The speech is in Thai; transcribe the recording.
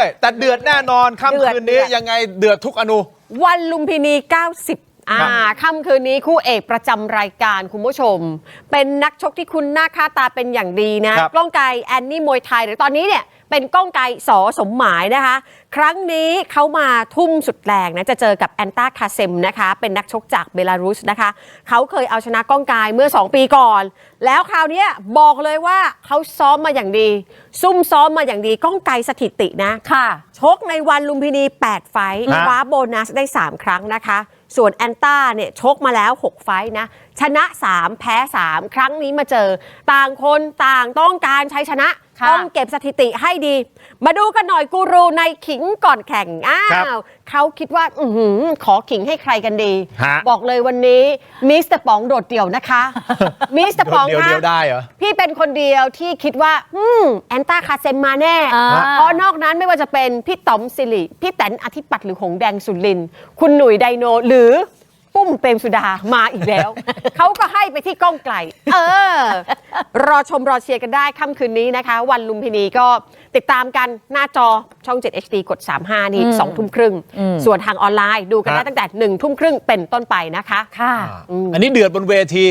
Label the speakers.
Speaker 1: รื่อยๆ แต่เดือดแน่นอนค่ำ
Speaker 2: เดือด
Speaker 1: คืนนี้
Speaker 2: เดือด
Speaker 1: ยังไงเดือดทุกอนู
Speaker 2: วันลุมพินี 90 อ่าค่ำคืนนี้คู่เอกประจำรายการคุณผู้ชม เป็นนักชกที่คุณหน้าค่าตาเป็นอย่างดีนะ
Speaker 1: ครับ
Speaker 2: กล้องไกรแอนนี่มวยไทยหรือตอนนี้เนี่ยเป็นก้องไกรสอสมหมายนะคะ ครั้งนี้เขามาทุ่มสุดแรงนะ จะเจอกับแอนตาคาเซมนะคะ เป็นนักชกจากเบลารุสนะคะ เขาเคยเอาชนะก้องไกรเมื่อ 2 ปีก่อน แล้วคราวเนี้ยบอกเลยว่าเขาซ้อมมาอย่างดีซุ่มซ้อมมาอย่างดีก้องไกรสถิตินะ
Speaker 3: ค่ะ
Speaker 2: ชกในวันลุมพินี 8 ไฟท์
Speaker 1: ฮะ
Speaker 2: คว้าโบนัสได้ 3 ครั้งนะคะ ส่วนแอนต้าเนี่ยชกมาแล้ว 6 ไฟท์นะ ชนะ 3 แพ้ 3 ครั้งนี้มาเจอ ต่างคนต่างต้องการชัยชนะ
Speaker 3: ค่ะ
Speaker 2: ต้องเก็บสถิติให้ดี มาดูกันหน่อยกูรูในขิงก่อนแข่งอ้า
Speaker 1: ครับ
Speaker 2: วเขาคิดว่าอือหือขอขิงให้ใครกันดี
Speaker 1: ฮะ
Speaker 2: บอกเลยวันนี้มิสเตอร์ป๋องโดดเดี่ยวนะคะ มิสเตอร์ป๋อง
Speaker 1: เดียว
Speaker 2: คะ
Speaker 1: เดียวได้เหรอ
Speaker 2: พี่เป็นคนเดียวที่คิดว่า อืมแอนต้าคาเซมมาแน่
Speaker 3: อ่า
Speaker 2: เพราะนอกนั้นไม่ว่าจะเป็นพี่ต๋อมสิริ พี่แตนอธิปัตย์หรือหงแดงสุรินทร์คุณหนุ่ยไดโน หรือ ปุ้มเปรมสุดามาอีกแล้ว เขาก็ให้ไปที่ก้องไกล เออ รอชมรอเชียร์กันได้ค่ำคืนนี้นะคะ วันลุมพินีก็ติดตามกันหน้าจอช่อง 7 HD กด 35 นี่2ทุ่มครึ่ง ส่วนทางออนไลน์ดูกันได้
Speaker 1: ฮะ
Speaker 2: ตั้งแต่1ทุ่มครึ่งเป็นต้นไปนะคะ
Speaker 3: ค่ะ
Speaker 1: อันนี้เดือดบนเวที